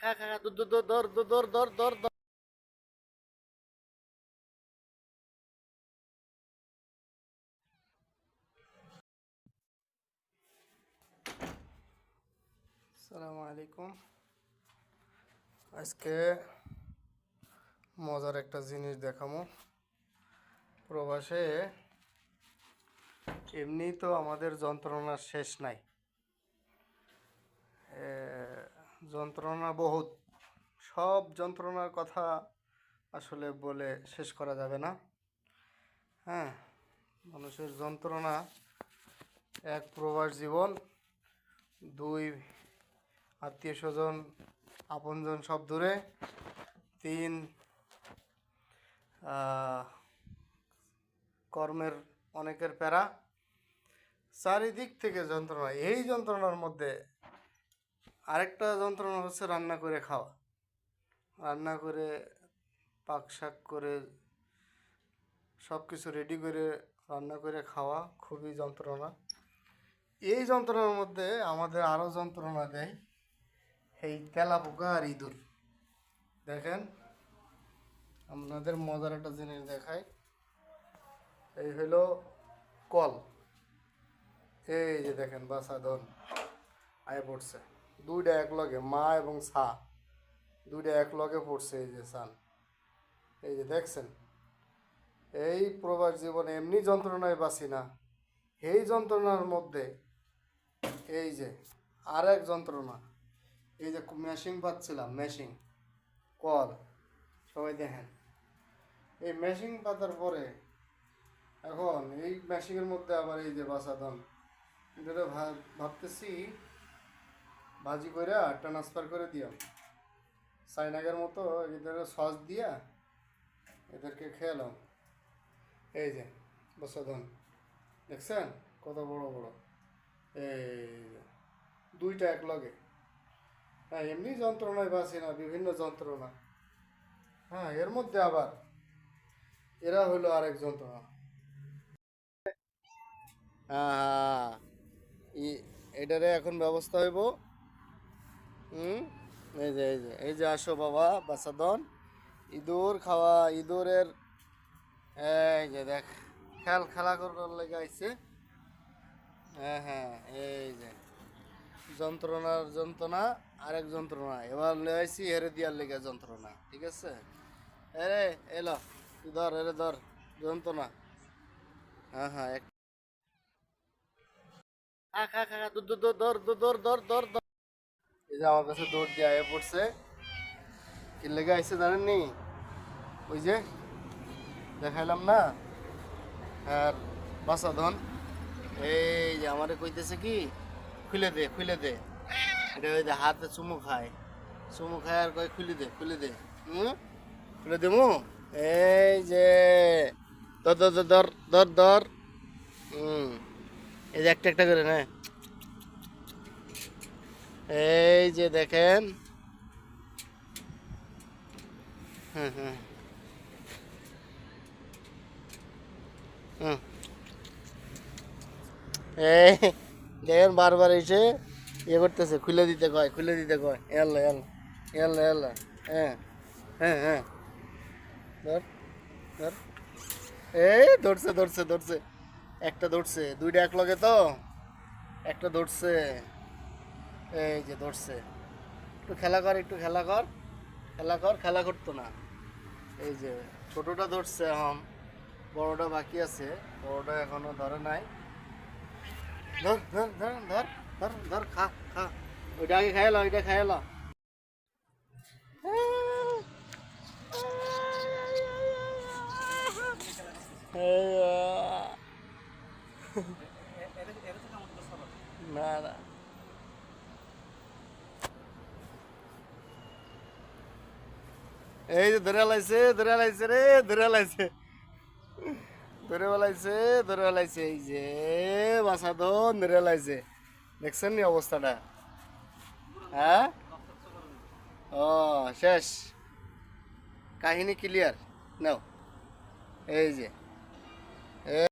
খা আলাইকুম। আজকে মজার একটা জিনিস দেখামো প্রবাসে এমনি তো আমাদের যন্ত্রণার শেষ নাই। যন্ত্রণা বহুত। সব যন্ত্রণার কথা আসলে বলে শেষ করা যাবে না। হ্যাঁ মানুষের যন্ত্রণা এক প্রবাস জীবন, দুই আত্মীয় স্বজন, আপনজন সব দূরে, তিন কর্মের অনেকের প্যারা। চারিদিক থেকে যন্ত্রণা, এই যন্ত্রণার মধ্যে আরেকটা যন্ত্রণা হচ্ছে রান্না করে খাওয়া। রান্না করে, পাক শাক করে সব কিছু রেডি করে রান্না করে খাওয়া খুবই যন্ত্রণা। এই যন্ত্রণার মধ্যে আমাদের আরও যন্ত্রণা দেয় এই তেলা পোকা আর ইঁদুর। দেখেন, আপনাদের মজার একটা জিনিস দেখায় এই হলো কল। এই যে দেখেন বাসাদন আয় পড়ছে। দুইটা এক লগে মা এবং সা দুইটা এক লগে পড়ছে এই যে সান। এই যে দেখছেন? এই প্রবাস জীবনে এমনি যন্ত্রণায় বাঁচি না। এই যন্ত্রণার মধ্যে এই যে আর এক যন্ত্রণা। এই যে মেশিন পাচ্ছিলাম, মেশিন। কল। সবাই দেখেন। এই মেশিন পাতার পরে এখন এই মেশিনের মধ্যে আবার এই যে বাসাদন এটা ভাবতেছি ভাজি করে ট্রান্সফার করে দিও। সাইনাগের মতো এদের সস দিয়া এদেরকে খেয়ালাম এই যে, বসাধন, দেখছেন? কত বড় বড়। এই দুইটা এক লগে হ্যাঁ এমনি যন্ত্রণায় বাঁচি না, বিভিন্ন যন্ত্রণা। হ্যাঁ এর মধ্যে আবার এরা হলো আরেক যন্ত্রণা। হ্যাঁ এটারে এখন ব্যবস্থা হইব। হুম? এই যে এই যে এই যে আসো বাবা বাসাদন ইঁদুর খাওয়া, ইঁদুরের, এই যে দেখ, খেল খেলা করার লেগে আইছে। হ্যাঁ হ্যাঁ এই যে। যন্ত্রণার যন্ত্রণা, আরেক যন্ত্রণা। এবার লয়ে আইছি, হেরে দিয়ার লেগে যন্ত্রণা, ঠিক আছে? এরে, এলো ধর, এরে ধর, যন্ত্রণা। হ্যাঁ হ্যাঁ এক খা দর দর দর দর দর এই যে আমার কাছে দৌড় দিয়ে আয়ে পড়ছে। কি লেগে আইছে জানেননি? ওই যে দেখাইলাম না? আর বাসাধন এই যে আমারে কইতেছে কি খুলে দে খুলে দে। এটা ওই যে হাতে চুমু খায়। চুমু খায় আর কয় খুলে দে খুলে দে। হুম? খুলে দেবো? এই যে ধর ধর, ধর ধর ধর। হুম। এই যে একটা একটা করে না। এই যে দেখেন। এই দেখেন বারবার এসে ইয়ে করতেছে, খুলে দিতে কয়, খুলে দিতে কয়। এল্লা এল্লা এল্লা এল্লা হ্যাঁ হ্যাঁ হ্যাঁ। ধর ধর। এই ধরছে ধরছে ধরছে। একটা ধরছে, দুইটা এক লগে তো? একটা ধরছে। এই যে ধরছে। একটু খেলা কর, একটু খেলা কর খেলা কর, খেলা করতো না। এই যে ছোটটা ধরছে এখন, বড়টা বাকি আছে, বড়টা এখনও ধরে নাই। ধর ধর ধর ধর ধর ধর, খা খা। ওইটা আগে খাইলো ওইটা খাইলো না না। এই যে ধরে লাইছে ধরে লাইছে রে, ধরে লাইছে। ধরে লাইছে ধরে লাইছে, এই যে বাসাদন ধরে লাইছে। দেখছেন নি অবস্থাটা? হ্যাঁ? ও, শেষ। কাহিনী ক্লিয়ার নাও। এই যে।